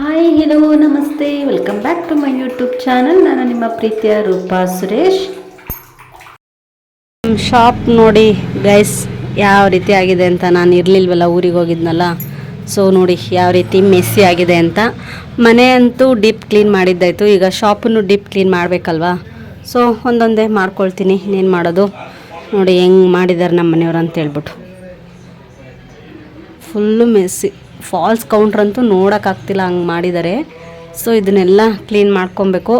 Hi hello ನಮಸ್ತೆ welcome back to my YouTube channel ನಾನು ನಿಮ್ಮ ಪ್ರೀತಿಯ ರೂಪಾ ಸುರೇಶ್. ಶಾಪ್ ನೋಡಿ ಗೈಸ್ ಯಾವ ರೀತಿ ಆಗಿದೆ ಅಂತ ನಾನು ಇರಲಿಲ್ವಲ್ಲ, ಊರಿಗೆ ಹೋಗಿದ್ನಲ್ಲ. ಸೊ ನೋಡಿ, ಯಾವ ರೀತಿ ಮೆಸ್ಸಿ ಆಗಿದೆ ಅಂತ. ಮನೆ ಅಂತೂ ಡೀಪ್ ಕ್ಲೀನ್ ಮಾಡಿದ್ದಾಯಿತು. ಈಗ ಶಾಪನ್ನು ಡೀಪ್ ಕ್ಲೀನ್ ಮಾಡಬೇಕಲ್ವಾ? ಸೊ ಒಂದೊಂದೇ ಮಾಡ್ಕೊಳ್ತೀನಿ. ಇನ್ನೇನು ಮಾಡೋದು? ನೋಡಿ, ಹೆಂಗೆ ಮಾಡಿದ್ದಾರೆ ನಮ್ಮ ಮನೆಯವ್ರು ಅಂತ ಹೇಳ್ಬಿಟ್ಟು. ಫುಲ್ಲು ಮೆಸ್ಸಿ ಫಾಲ್ಸ್ ಕೌಂಟ್ರ್ ಅಂತೂ ನೋಡೋಕ್ಕಾಗ್ತಿಲ್ಲ ಹಂಗೆ ಮಾಡಿದ್ದಾರೆ ಸೊ ಇದನ್ನೆಲ್ಲ ಕ್ಲೀನ್ ಮಾಡ್ಕೊಬೇಕು.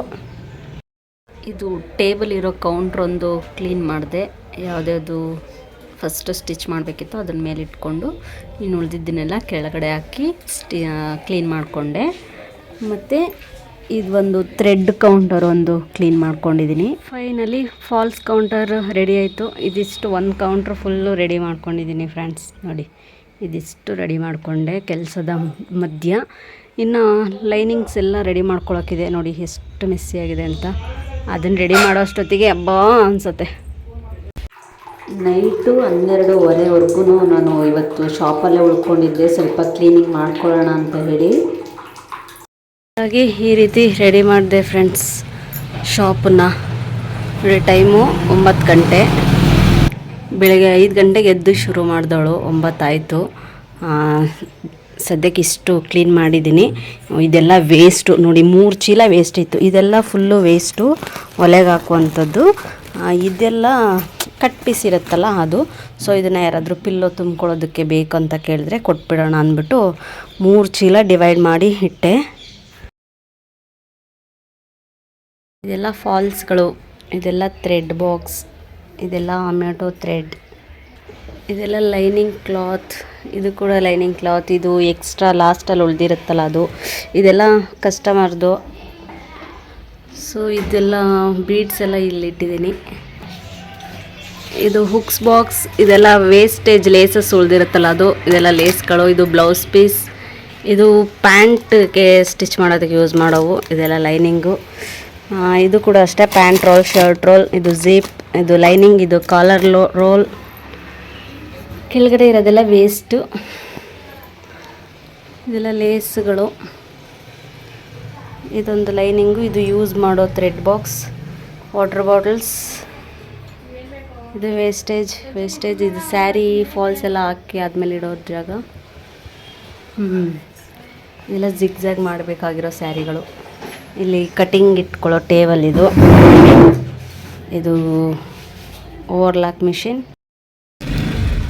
ಇದು ಟೇಬಲ್ ಇರೋ ಕೌಂಟ್ರ್ ಒಂದು ಕ್ಲೀನ್ ಮಾಡಿದೆ. ಯಾವುದ್ಯಾವುದು ಫಸ್ಟ್ ಸ್ಟಿಚ್ ಮಾಡಬೇಕಿತ್ತು ಅದನ್ನ ಮೇಲೆ ಇಟ್ಕೊಂಡು, ಇನ್ನು ಉಳಿದಿದ್ದನ್ನೆಲ್ಲ ಕೆಳಗಡೆ ಹಾಕಿ ಸ್ಟಿ ಕ್ಲೀನ್ ಮಾಡಿಕೊಂಡೆ. ಮತ್ತು ಇದು ಒಂದು ಥ್ರೆಡ್ ಕೌಂಟರ್ ಒಂದು ಕ್ಲೀನ್ ಮಾಡ್ಕೊಂಡಿದ್ದೀನಿ ಫೈನಲಿ ಫಾಲ್ಸ್ ಕೌಂಟರ್ ರೆಡಿ ಆಯಿತು. ಇದಿಷ್ಟು ಒಂದು ಕೌಂಟ್ರ್ ಫುಲ್ಲು ರೆಡಿ ಮಾಡ್ಕೊಂಡಿದ್ದೀನಿ ಫ್ರೆಂಡ್ಸ್ ನೋಡಿ. ಇದಿಷ್ಟು ರೆಡಿ ಮಾಡಿಕೊಂಡೆ ಕೆಲಸದ ಮಧ್ಯ. ಇನ್ನು ಲೈನಿಂಗ್ಸ್ ಎಲ್ಲ ರೆಡಿ ಮಾಡ್ಕೊಳಕ್ಕಿದೆ ನೋಡಿ ಎಷ್ಟು ಮೆಸ್ಸಿ ಆಗಿದೆ ಅಂತ. ಅದನ್ನು ರೆಡಿ ಮಾಡೋ ಅಷ್ಟೊತ್ತಿಗೆ ಹಬ್ಬ ಅನಿಸುತ್ತೆ. ನೈಟು ಹನ್ನೆರಡುವರೆವರೆಗೂ ನಾನು ಇವತ್ತು ಶಾಪಲ್ಲೇ ಉಳ್ಕೊಂಡಿದ್ದೆ. ಸ್ವಲ್ಪ ಕ್ಲೀನಿಂಗ್ ಮಾಡ್ಕೊಳ್ಳೋಣ ಅಂತ ಹೇಳಿ. ಹಾಗಾಗಿ ಈ ರೀತಿ ರೆಡಿ ಮಾಡಿದೆ ಫ್ರೆಂಡ್ಸ್ ಶಾಪನ್ನ ಟೈಮು ಒಂಬತ್ತು ಗಂಟೆ. ಬೆಳಗ್ಗೆ ಐದು ಗಂಟೆಗೆ ಎದ್ದು ಶುರು ಮಾಡಿದವಳು, ಒಂಬತ್ತಾಯಿತು. ಸದ್ಯಕ್ಕೆ ಇಷ್ಟು ಕ್ಲೀನ್ ಮಾಡಿದ್ದೀನಿ. ಇದೆಲ್ಲ ವೇಸ್ಟು ನೋಡಿ ಮೂರು ಚೀಲ ವೇಸ್ಟ್ ಇತ್ತು. ಇದೆಲ್ಲ ಫುಲ್ಲು ವೇಸ್ಟು ಒಲೆಗೆ ಹಾಕುವಂಥದ್ದು. ಇದೆಲ್ಲ ಕಟ್ ಪೀಸ್ ಇರುತ್ತಲ್ಲ ಅದು. ಸೊ ಇದನ್ನು ಯಾರಾದರೂ ಪಿಲ್ಲೋ ತುಂಬ್ಕೊಳ್ಳೋದಕ್ಕೆ ಬೇಕು ಅಂತ ಕೇಳಿದ್ರೆ ಕೊಟ್ಬಿಡೋಣ ಅಂದ್ಬಿಟ್ಟು ಮೂರು ಚೀಲ ಡಿವೈಡ್ ಮಾಡಿ ಇಟ್ಟೆ. ಇದೆಲ್ಲ ಫಾಲ್ಸ್ಗಳು ಇದೆಲ್ಲ ಥ್ರೆಡ್ ಬಾಕ್ಸ್ ಇದೆಲ್ಲ ಅಮೆಟೋ ಥ್ರೆಡ್. ಇದೆಲ್ಲ ಲೈನಿಂಗ್ ಕ್ಲಾತ್. ಇದು ಕೂಡ ಲೈನಿಂಗ್ ಕ್ಲಾತ್. ಇದು ಎಕ್ಸ್ಟ್ರಾ ಲಾಸ್ಟಲ್ಲಿ ಉಳಿದಿರುತ್ತಲ್ಲ ಅದು. ಇದೆಲ್ಲ ಕಸ್ಟಮರ್ದು. ಸೊ ಇದೆಲ್ಲ ಬೀಡ್ಸ್ ಎಲ್ಲ ಇಲ್ಲಿ ಇಟ್ಟಿದ್ದೀನಿ ಇದು ಹುಕ್ಸ್ ಬಾಕ್ಸ್. ಇದೆಲ್ಲ ವೇಸ್ಟೇಜ್ ಲೇಸಸ್ ಉಳಿದಿರುತ್ತಲ್ಲ ಅದು. ಇದೆಲ್ಲ ಲೇಸ್ಗಳು ಇದು ಬ್ಲೌಸ್ ಪೀಸ್ ಇದು ಪ್ಯಾಂಟ್ಗೆ ಸ್ಟಿಚ್ ಮಾಡೋದಕ್ಕೆ ಯೂಸ್ ಮಾಡೋವು. ಇದೆಲ್ಲ ಲೈನಿಂಗು. ಇದು ಕೂಡ ಅಷ್ಟೇ, ಪ್ಯಾಂಟ್ ರೋಲ್, ಶರ್ಟ್ ರೋಲ್, ಇದು ಝೀಪ್, ಇದು ಲೈನಿಂಗ್, ಇದು ಕಾಲರ್ ಲೋ, ರೋಲ್. ಕೆಳಗಡೆ ಇರೋದೆಲ್ಲ ವೇಸ್ಟು ಇದೆಲ್ಲ ಲೇಸ್ಗಳು ಇದೊಂದು ಲೈನಿಂಗು, ಇದು ಯೂಸ್ ಮಾಡೋ ಥ್ರೆಡ್ ಬಾಕ್ಸ್ ವಾಟರ್ ಬಾಟಲ್ಸ್ ಇದು ವೇಸ್ಟೇಜ್ ವೇಸ್ಟೇಜ್ ಇದು ಸ್ಯಾರಿ ಫಾಲ್ಸ್ ಎಲ್ಲ ಹಾಕಿ ಆದಮೇಲೆ ಇಡೋ ಜಾಗ. ಹ್ಞೂ ಇದೆಲ್ಲ ಜಿಗ್ಜಾಗ್ ಮಾಡಬೇಕಾಗಿರೋ ಸ್ಯಾರಿಗಳು ಇಲ್ಲಿ ಕಟಿಂಗ್ ಇಟ್ಕೊಳ್ಳೋ ಟೇಬಲ್ ಇದು. ಇದು ಓವರ್ಲಾಕ್ ಮಿಷಿನ್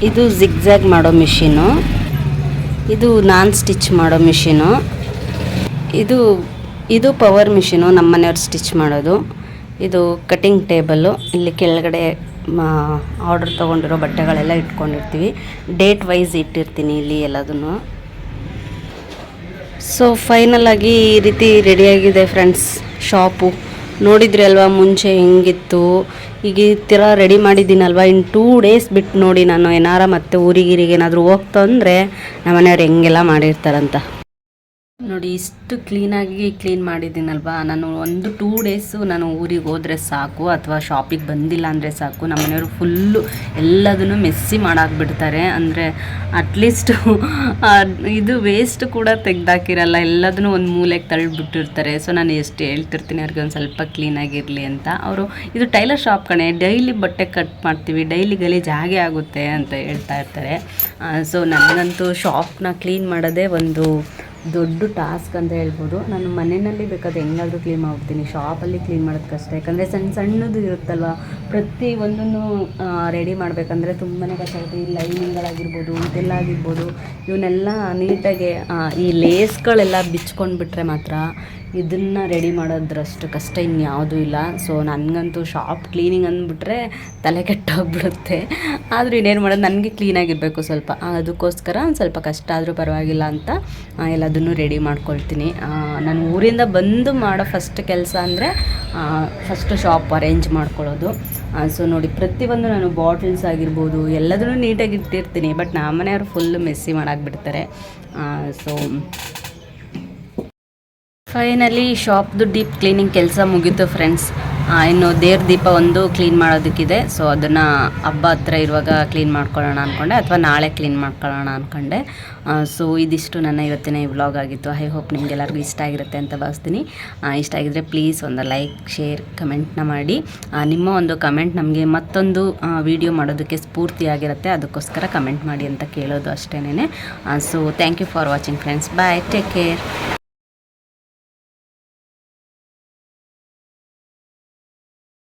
ಇದು ಜಿಗ್ಜಾಗ್ ಮಾಡೋ ಮಿಷಿನು ಇದು ನಾನ್ ಸ್ಟಿಚ್ ಮಾಡೋ ಮಿಷಿನು ಇದು ಇದು ಪವರ್ ಮಿಷಿನು ನಮ್ಮ ಮನೆಯವ್ರು ಸ್ಟಿಚ್ ಮಾಡೋದು. ಇದು ಕಟಿಂಗ್ ಟೇಬಲ್ಲು ಇಲ್ಲಿ ಕೆಳಗಡೆ ಆರ್ಡರ್ ತೊಗೊಂಡಿರೋ ಬಟ್ಟೆಗಳೆಲ್ಲ ಇಟ್ಕೊಂಡಿರ್ತೀವಿ. ಡೇಟ್ ವೈಸ್ ಇಟ್ಟಿರ್ತೀನಿ ಇಲ್ಲಿ ಎಲ್ಲದನ್ನು. ಸೊ ಫೈನಲ್ ಈ ರೀತಿ ರೆಡಿಯಾಗಿದೆ ಫ್ರೆಂಡ್ಸ್ ಶಾಪು ನೋಡಿದ್ರಿ ಅಲ್ವಾ, ಮುಂಚೆ ಹೆಂಗಿತ್ತು? ಈಗ ಈ ಥರ ರೆಡಿ ಮಾಡಿದ್ದೀನಲ್ವ? ಇನ್ನು ಟೂ ಡೇಸ್ ಬಿಟ್ಟು ನೋಡಿ ನಾನು ಏನಾರ ಮತ್ತೆ ಊರಿಗೀರಿಗೆ ಏನಾದರೂ ಹೋಗ್ತಾ ಅಂದರೆ ನಮ್ಮ ಮನೆಯವ್ರು ಹೆಂಗೆಲ್ಲ ಮಾಡಿರ್ತಾರಂತ. ನೋಡಿ, ಇಷ್ಟು ಕ್ಲೀನಾಗಿ ಕ್ಲೀನ್ ಮಾಡಿದ್ದೀನಲ್ವಾ? ನಾನು ಒಂದು ಟೂ ಡೇಸು ನಾನು ಊರಿಗೆ ಹೋದರೆ ಸಾಕು ಅಥವಾ ಶಾಪಿಗೆ ಬಂದಿಲ್ಲ ಅಂದರೆ ಸಾಕು. ನಮ್ಮ ಮನೆಯವರು ಫುಲ್ಲು ಎಲ್ಲದನ್ನು ಮೆಸ್ಸಿ ಮಾಡಾಕ್ಬಿಡ್ತಾರೆ. ಅಂದರೆ ಅಟ್ಲೀಸ್ಟು ಇದು ವೇಸ್ಟ್ ಕೂಡ ತೆಗ್ದಾಕಿರಲ್ಲ. ಎಲ್ಲದನ್ನು ಒಂದು ಮೂಲೆಗೆ ತಳ್ಳಿಬಿಟ್ಟಿರ್ತಾರೆ. ಸೊ ನಾನು ಎಷ್ಟು ಹೇಳ್ತಿರ್ತೀನಿ, ಅವ್ರಿಗೆ ಒಂದು ಸ್ವಲ್ಪ ಕ್ಲೀನಾಗಿರಲಿ ಅಂತ. ಅವರು, ಇದು ಟೈಲರ್ ಶಾಪ್ ಕಣೆ. ಡೈಲಿ ಬಟ್ಟೆ ಕಟ್ ಮಾಡ್ತೀವಿ. ಡೈಲಿ ಗಲೀಜು ಹಾಗೆ ಆಗುತ್ತೆ ಅಂತ ಹೇಳ್ತಾ ಇರ್ತಾರೆ. ಸೊ ನನಗಂತೂ ಶಾಪ್ನ ಕ್ಲೀನ್ ಮಾಡೋದೇ ಒಂದು ದೊಡ್ಡ ಟಾಸ್ಕ್ ಅಂತ ಹೇಳ್ಬೋದು. ನಾನು ಮನೆಯಲ್ಲಿ ಬೇಕಾದ್ರೆ ಹೆಂಗಾದ್ರೂ ಕ್ಲೀನ್ ಮಾಡ್ತೀನಿ ಶಾಪಲ್ಲಿ ಕ್ಲೀನ್ ಮಾಡೋದು ಕಷ್ಟ ಯಾಕಂದರೆ ಸಣ್ಣ ಸಣ್ಣದು ಇರುತ್ತಲ್ವ? ಪ್ರತಿ ಒಂದನ್ನು ರೆಡಿ ಮಾಡಬೇಕಂದ್ರೆ ತುಂಬಾ ಕಷ್ಟ ಆಗುತ್ತೆ. ಈ ಲೈನಿಂಗ್ಗಳಾಗಿರ್ಬೋದು ಇದೆಲ್ಲ ಆಗಿರ್ಬೋದು ಇವನ್ನೆಲ್ಲ ನೀಟಾಗಿ ಈ ಲೇಸ್ಗಳೆಲ್ಲ ಬಿಚ್ಕೊಂಡ್ಬಿಟ್ರೆ ಮಾತ್ರ ಇದನ್ನು ರೆಡಿ ಮಾಡೋದ್ರಷ್ಟು ಕಷ್ಟ ಇನ್ಯಾವುದೂ ಇಲ್ಲ. ಸೊ ನನಗಂತೂ ಶಾಪ್ ಕ್ಲೀನಿಂಗ್ ಅಂದ್ಬಿಟ್ರೆ ತಲೆ ಕೆಟ್ಟೋಗ್ಬಿಡುತ್ತೆ. ಆದರೂ ಇನ್ನೇನು ಮಾಡೋದು? ನನಗೆ ಕ್ಲೀನಾಗಿರಬೇಕು ಸ್ವಲ್ಪ. ಅದಕ್ಕೋಸ್ಕರ ಒಂದು ಸ್ವಲ್ಪ ಕಷ್ಟ ಆದರೂ ಪರವಾಗಿಲ್ಲ ಅಂತ ಎಲ್ಲದನ್ನು ರೆಡಿ ಮಾಡ್ಕೊಳ್ತೀನಿ. ನಾನು ಊರಿಂದ ಬಂದು ಮಾಡೋ ಫಸ್ಟ್ ಕೆಲಸ ಅಂದರೆ ಫಸ್ಟು ಶಾಪ್ ಅರೇಂಜ್ ಮಾಡ್ಕೊಳ್ಳೋದು. ಸೊ ನೋಡಿ, ಪ್ರತಿಯೊಂದು ನಾನು ಬಾಟಲ್ಸ್ ಆಗಿರ್ಬೋದು, ಎಲ್ಲದನ್ನು ನೀಟಾಗಿ ಇಟ್ಟಿರ್ತೀನಿ. ಬಟ್ ನಮ್ಮ ಮನೆಯವರು ಫುಲ್ ಮೆಸ್ಸಿ ಮಾಡಾಕ್ಬಿಡ್ತಾರೆ. ಸೊ ಫೈನಲಿ ಶಾಪ್ದು ಡೀಪ್ ಕ್ಲೀನಿಂಗ್ ಕೆಲಸ ಮುಗೀತು ಫ್ರೆಂಡ್ಸ್ ಇನ್ನು ದೇವ್ರ ದೀಪ ಒಂದು ಕ್ಲೀನ್ ಮಾಡೋದಕ್ಕಿದೆ. ಸೊ ಅದನ್ನು ಹಬ್ಬ ಹತ್ರ ಇರುವಾಗ ಕ್ಲೀನ್ ಮಾಡ್ಕೊಳ್ಳೋಣ ಅಂದ್ಕೊಂಡೆ ಅಥವಾ ನಾಳೆ ಕ್ಲೀನ್ ಮಾಡ್ಕೊಳ್ಳೋಣ ಅಂದ್ಕೊಂಡೆ ಸೊ ಇದಿಷ್ಟು ನನ್ನ ಇವತ್ತಿನ ಈ ವ್ಲಾಗ್ ಆಗಿತ್ತು. ಐ ಹೋಪ್ ನಿಮಗೆಲ್ಲರಿಗೂ ಇಷ್ಟ ಆಗಿರುತ್ತೆ ಅಂತ ಭಾವಿಸ್ತೀನಿ. ಇಷ್ಟ ಆಗಿದ್ರೆ ಪ್ಲೀಸ್ ಒಂದು ಲೈಕ್ ಶೇರ್ ಕಮೆಂಟ್ನ ಮಾಡಿ. ನಿಮ್ಮ ಒಂದು ಕಮೆಂಟ್ ನಮಗೆ ಮತ್ತೊಂದು ವಿಡಿಯೋ ಮಾಡೋದಕ್ಕೆ ಸ್ಫೂರ್ತಿಯಾಗಿರುತ್ತೆ. ಅದಕ್ಕೋಸ್ಕರ ಕಮೆಂಟ್ ಮಾಡಿ ಅಂತ ಕೇಳೋದು ಅಷ್ಟೇನೆ so thank you for watching friends bye take care